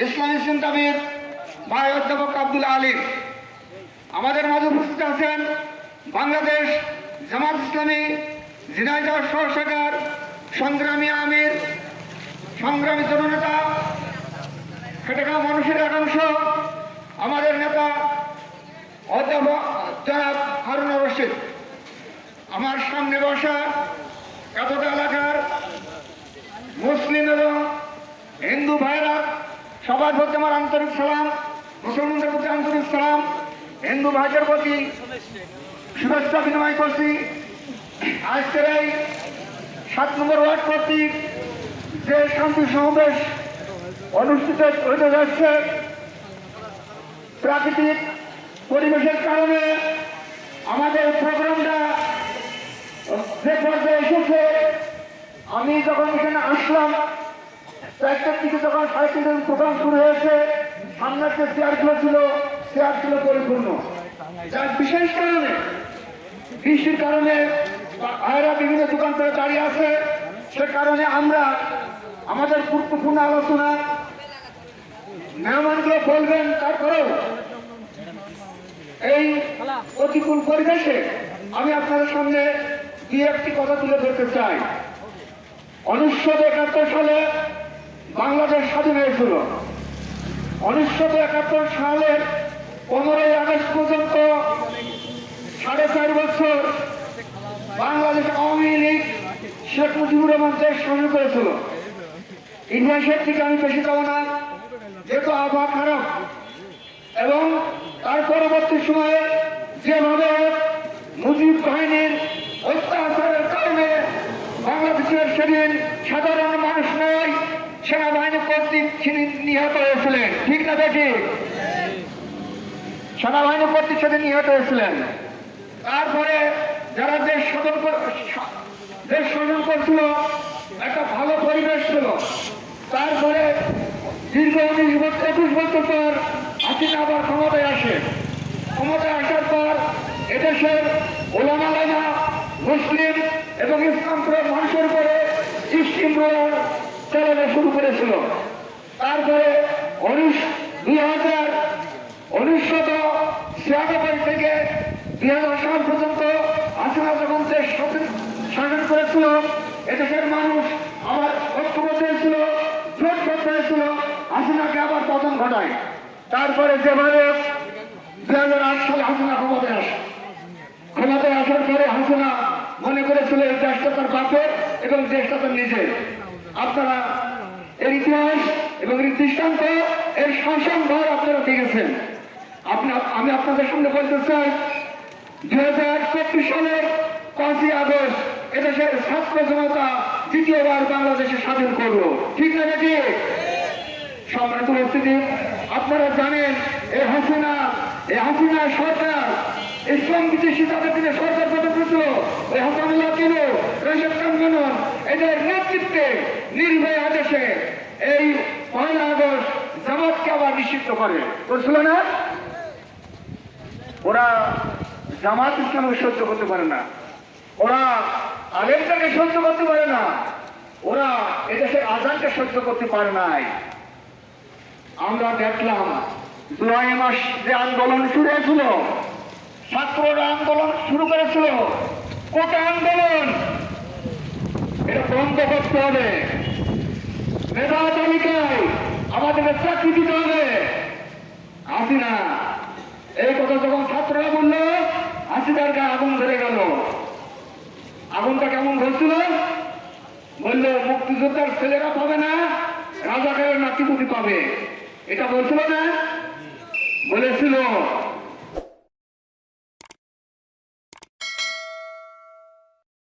ইসলামী চিন্তাবিদ ভাই অধ্যাপক আব্দুল আলিম। আমাদের মাঝে উপস্থিত আছেন বাংলাদেশ জামাত ইসলামী ঝিনাইদহ সহশাখার সংগ্রামী আমির, সংগ্রামী জননেতা খেটেখাওয়া মানুষের একাংশ, আমাদের নেতা অধ্যাপক জনাব হারুন রশিদ। আমার সামনে বসা এতটা এলাকার মুসলিম এবং সবার প্রতি আমার আন্তরিক সালাম, মুসলমানদের প্রতি আন্তরিক সালাম, হিন্দু ভাইদের প্রতি শুভেচ্ছা বিনিময় করছি। আজকের এই সাত নম্বর ওয়ার্ড কর্তৃক যে শান্তি সমাবেশ অনুষ্ঠিত হতে যাচ্ছে, প্রাকৃতিক পরিবেশের কারণে আমাদের প্রোগ্রামটা যে পর্যায়ে এসেছে, আমি যখন এখানে আসলাম চারটার দিকে যখন তিনটার প্রোগ্রাম শুরু হয়েছে সামনের যে চেয়ারগুলো ছিল চেয়ার ছিল পরিপূর্ণ। যার বিশেষ কারণে, বৃষ্টির কারণে আয়রা বিভিন্ন দোকান করে দাঁড়িয়ে আছে, সে কারণে আমরা আমাদের গুরুত্বপূর্ণ আলোচনা মেহমানগুলো বলবেন, তারপরেও এই প্রতিকূল পরিবেশে আমি আপনাদের সামনে দু একটি কথা তুলে ধরতে চাই। উনিশশো একাত্তর সালে বাংলাদেশ স্বাধীন হয়েছিল। উনিশশো একাত্তর সালের পনেরোই আগস্ট পর্যন্ত সাড়ে চার বছর বাংলাদেশ আওয়ামী লীগ, শেখ মুজিবুর রহমান দেশ শাসন করেছিল। ইতিহাসের থেকে আমি বেশি যাব না, যেহেতু আবহাওয়া খারাপ। এবং তার পরবর্তী সময়ে যেভাবে মুজিব বাহিনীর অত্যাচারের কারণে বাংলাদেশের সেদিন সাধারণ মানুষ নয় সেনাবাহিনী কর্তৃক নিহত হয়েছিলেন। ঠিক না দেখি সেনাবাহিনী কর্তৃক সেদিন নিহত হয়েছিলেন। তারপরে যারা দেশ কর- দেশ শাসন করছিল, একটা ভালো পরিবেশ ছিল। তারপরে দীর্ঘ উনিশ বছর একুশ বছর পর হাসিনা আবার ক্ষমতায় আসে। ক্ষমতায় আসার পর এদেশের ওলামালামা মুসলিম এবং ইসলাম মানুষের উপরে রোলার চালানো শুরু করেছিল। তারপরে উনিশ, দুই হাজার উনিশশত ছিয়ানব্বই থেকে দুই হাজার সাল পর্যন্ত হাসিনা যখন দেশ শাসন করেছিল, এদেশের মানুষ আবার ঐক্যবদ্ধ হয়েছিল, জোটবদ্ধ হয়েছিল হাসিনাকে আবার পতন ঘটায়। তারপরে যেভাবে দুই হাজার আট সালে হাসিনা ক্ষমতায় আসে, ক্ষমতায় আসার পরে হাসিনা মনে করেছিল এই দেশটা তার বাপের এবং দেশটা তার নিজের। আপনারা এর ইতিহাস এবং এর দৃষ্টান্ত, এর শাসন ভার আপনারা দেখেছেন। আপনি, আমি আপনাদের সামনে বলতে চাই, দুই হাজার চব্বিশ সালের পাঁচই আগস্ট এদেশের ছাত্র জনতা দ্বিতীয়বার বাংলাদেশে স্বাধীন করল। ঠিক না নাকি? সম্মানিত উপস্থিতি, আপনারা জানেন, এ হাসিনা এ হাসিনা সরকার, ইসলাম বিদেশি তাদের দিনে সরকার হাসানুল্লাহ ছিল রেশন কানগনন এদের নেতৃত্বে নির্ভয় আদেশে এই পয়লা আগস্ট জামাতকে আবার নিষিদ্ধ করে। করছিল না ওরা জামাত ইসলামকে সহ্য করতে পারে না। ওরা আলেমটাকে সহ্য করতে পারে না। ওরা এদেশের আজানকে সহ্য করতে পারে নাই। আমরা দেখলাম জুলাই মাস যে আন্দোলন শুরু হয়েছিল, ছাত্ররা আন্দোলন শুরু করেছিল। কোটা আন্দোলন বন্ধ করতে হবে। মেধা তালিকায় আমাদেরকে চাকরি দিতে হবে। আসি না এই কথা যখন ছাত্ররা বলল, হাসিনার গায়ে আগুন ধরে গেল। আগুনটা কেমন ধরছিল? বলল, মুক্তিযোদ্ধার ছেলেরা পাবে না, রাজাকারের নাতিপুতি পাবে। এটা বলছিল না? বলেছিল